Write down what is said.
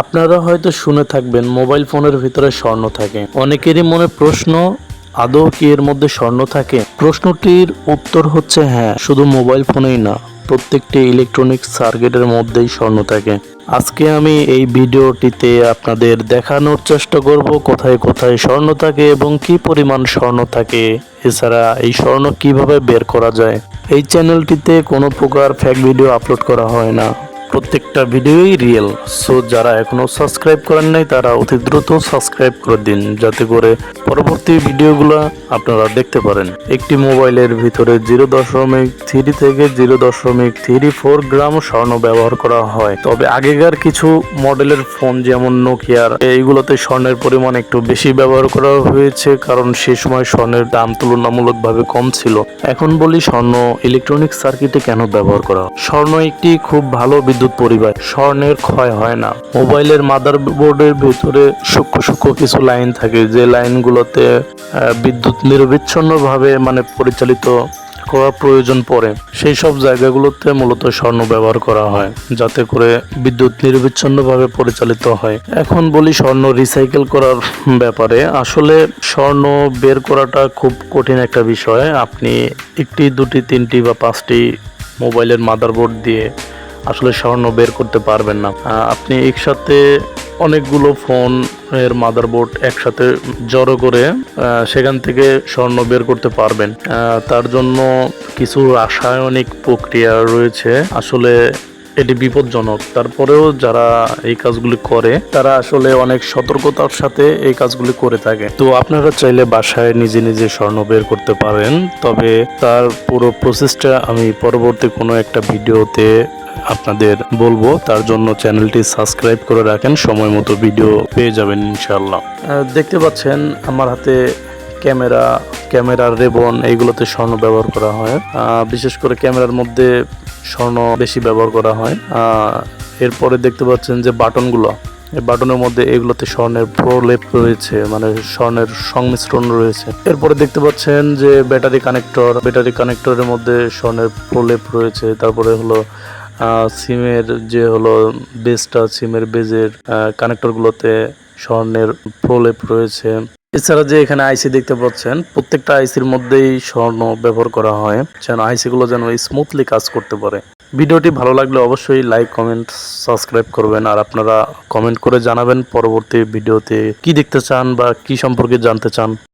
আপনারা হয়তো শুনে থাকবেন, মোবাইল ফোনের ভিতরে স্বর্ণ থাকে। অনেকেরই মনে প্রশ্ন, আদৌ কি এর মধ্যে স্বর্ণ থাকে? প্রশ্নটির উত্তর হচ্ছে হ্যাঁ শুধু মোবাইল ফোনেই না, প্রত্যেকটি ইলেকট্রনিক সার্কিটের মধ্যেই স্বর্ণ থাকে। আজকে আমি এই ভিডিওটিতে আপনাদের দেখানোর চেষ্টা করব, কোথায় কোথায় স্বর্ণ থাকে এবং কি পরিমাণ স্বর্ণ থাকে। এছাড়া এই স্বর্ণ কীভাবে বের করা যায়? এই চ্যানেলটিতে কোনো প্রকার ফ্যাক ভিডিও আপলোড করা হয় না। প্রত্যেকটা ভিডিওই রিয়েল সো যারা এখনও সাবস্ক্রাইব করেন নাই, তারা অতি দ্রুত সাবস্ক্রাইব করে দিন, যাতে করে পরবর্তী ভিডিওগুলো আপনারা দেখতে পারেন। একটি মোবাইলের ভিতরে জিরো দশমিক থ্রি থেকে জিরো দশমিক থ্রি ফোর গ্রাম স্বর্ণ ব্যবহার করা হয়। তবে আগেকার কিছু মডেলের ফোন যেমন নোকিয়ার এইগুলোতে স্বর্ণের পরিমাণ একটু বেশি ব্যবহার করা হয়েছে, কারণ সে সময় স্বর্ণের দাম তুলনামূলকভাবে কম ছিল। এখন বলি স্বর্ণ ইলেকট্রনিক সার্কিটে কেন ব্যবহার করা? স্বর্ণ একটি খুব ভালো বিদ্যুৎ পরিবার। স্বর্ণের ক্ষয় হয় না। মোবাইলের মাদার বোর্ডের ভিতরে সূক্ষ্ম সূক্ষ্ম কিছু লাইন থাকে। যে লাইনগুলোতে বিদ্যুৎ নিরবিচ্ছিন্নভাবে মানে পরিচালিত করা প্রয়োজন পড়ে, সেই সব জায়গাগুলোতে মূলত স্বর্ণ ব্যবহার করা হয়, যাতে করে বিদ্যুৎ নিরবিচ্ছিন্নভাবে পরিচালিত হয়। এখন বলি স্বর্ণ রিসাইকেল করার ব্যাপারে। আসলে স্বর্ণ বের করাটা খুব কঠিন একটা বিষয়। আপনি একটি, দুটি, তিনটি বা পাঁচটি মোবাইলের মাদারবোর্ড দিয়ে আসলে স্বর্ণ বের করতে পারবেন না। আপনি একসাথে অনেকগুলো ফোন এর মাদারবোর্ড একসাথে জড়ো করে সেখান থেকে স্বর্ণ বের করতে পারবেন। তার জন্য কিছু রাসায়নিক প্রক্রিয়া রয়েছে। আসলে এটি বিপজ্জনক। তারপরেও যারা এই কাজগুলি করে, তারা আসলে অনেক সতর্কতার সাথে এই কাজগুলি করে থাকে। তো আপনারা চাইলে বাসায় নিজে নিজে স্বর্ণ বের করতে পারেন, তবে তার পুরো প্রসেসটা আমি পরবর্তী কোনো একটা ভিডিওতে আপনাদের বলব। তার জন্য চ্যানেলটি সাবস্ক্রাইব করে রাখেন, সময় মতো ভিডিও পেয়ে যাবেন ইনশাল্লাহ দেখতে পাচ্ছেন আমার হাতে ক্যামেরা ক্যামেরার রেবন এইগুলোতে স্বর্ণ ব্যবহার করা হয়। বিশেষ করে ক্যামেরার মধ্যে স্বর্ণ বেশি ব্যবহার করা হয়। এরপরে দেখতে পাচ্ছেন যে বাটনগুলো, এই বাটনের মধ্যে এগুলোতে স্বর্ণের প্রলেপ রয়েছে মানে স্বর্ণের সংমিশ্রণ রয়েছে। এরপরে দেখতে পাচ্ছেন যে ব্যাটারি কানেক্টর, ব্যাটারি কানেক্টরের মধ্যে স্বর্ণের প্রলেপ রয়েছে। তারপরে হলো সিমের যে হলো বেসটা, সিমের বেজের কানেক্টরগুলোতে স্বর্ণের প্রলেপ রয়েছে। এছাড়া যে এখানে আইসি দেখতে পাচ্ছেন, প্রত্যেকটা আইসির মধ্যেই স্বর্ণ ব্যবহার করা হয়, যেন আইসিগুলো যেন স্মুথলি কাজ করতে পারে। ভিডিওটি ভালো লাগলে অবশ্যই লাইক কমেন্ট সাবস্ক্রাইব করবেন, আর আপনারা কমেন্ট করে জানাবেন পরবর্তী ভিডিওতে কি দেখতে চান বা কি সম্পর্কে জানতে চান।